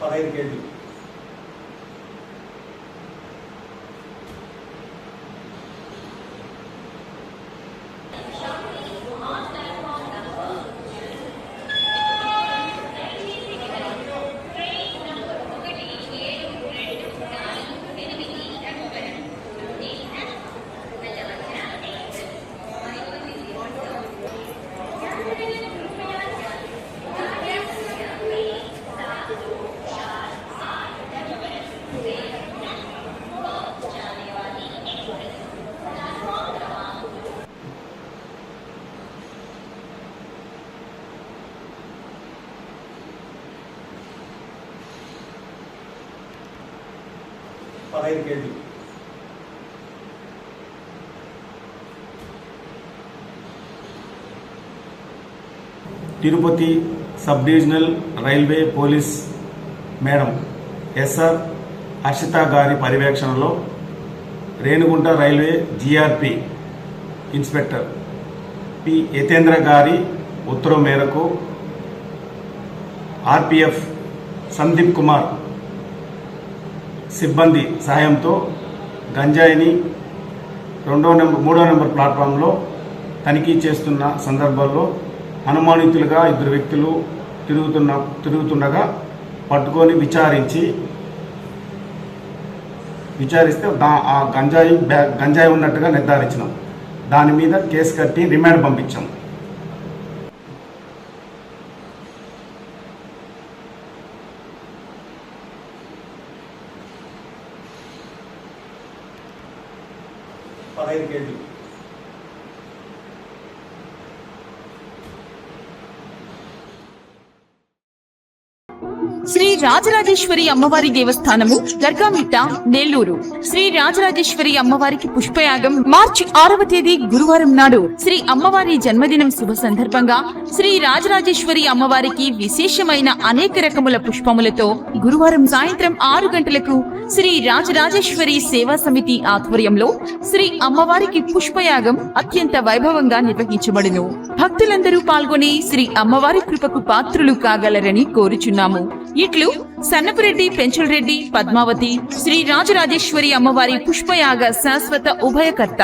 പറയുന്നത് കേട്ടു పదహైదు కేజీలు. Tirupati sub divisional railway police madam SR Harshita గారి పర్యవేక్షణలో Renigunta railway GRP inspector P Yatendra గారి ఉత్తర్వు మేరకు ఆర్పిఎఫ్ సందీప్ కుమార్ సిబ్బంది సహాయంతో గంజాయిని రెండో నెంబర్ మూడో నెంబర్ ప్లాట్ఫామ్లో తనిఖీ చేస్తున్న సందర్భంలో అనుమానితులుగా ఇద్దరు వ్యక్తులు తిరుగుతున్న తిరుగుతుండగా పట్టుకొని విచారించి విచారిస్తే దా ఆ గంజాయి బ్యా గంజాయి ఉన్నట్టుగా నిర్ధారించినాం. దాని మీద కేసు కట్టి రిమాండ్ పంపించాం. పదహైదు కేజీలు శ్రీ రాజరాజేశ్వరి అమ్మవారి దేవస్థానము దర్గామిట్ట నెల్లూరు. శ్రీ రాజరాజేశ్వరి అమ్మవారికి పుష్పయాగం మార్చి ఆరవ తేదీ గురువారం నాడు శ్రీ అమ్మవారి జన్మదినం శుభ సందర్భంగా శ్రీ రాజరాజేశ్వరి అమ్మవారికి విశేషమైన అనేక రకముల పుష్పములతో గురువారం సాయంత్రం ఆరు గంటలకు శ్రీ రాజరాజేశ్వరి సేవా సమితి ఆధ్వర్యంలో శ్రీ అమ్మవారికి పుష్పయాగం అత్యంత వైభవంగా నిర్వహించబడును. భక్తులందరూ పాల్గొని శ్రీ అమ్మవారి కృపకు పాత్రులు కాగలరని కోరుచున్నాము. ఇట్లు సన్నపురెడ్డి పెంచులరెడ్డి పద్మావతి శ్రీ రాజరాజేశ్వరి అమ్మవారి పుష్పయాగ శాశ్వత ఉభయకర్త.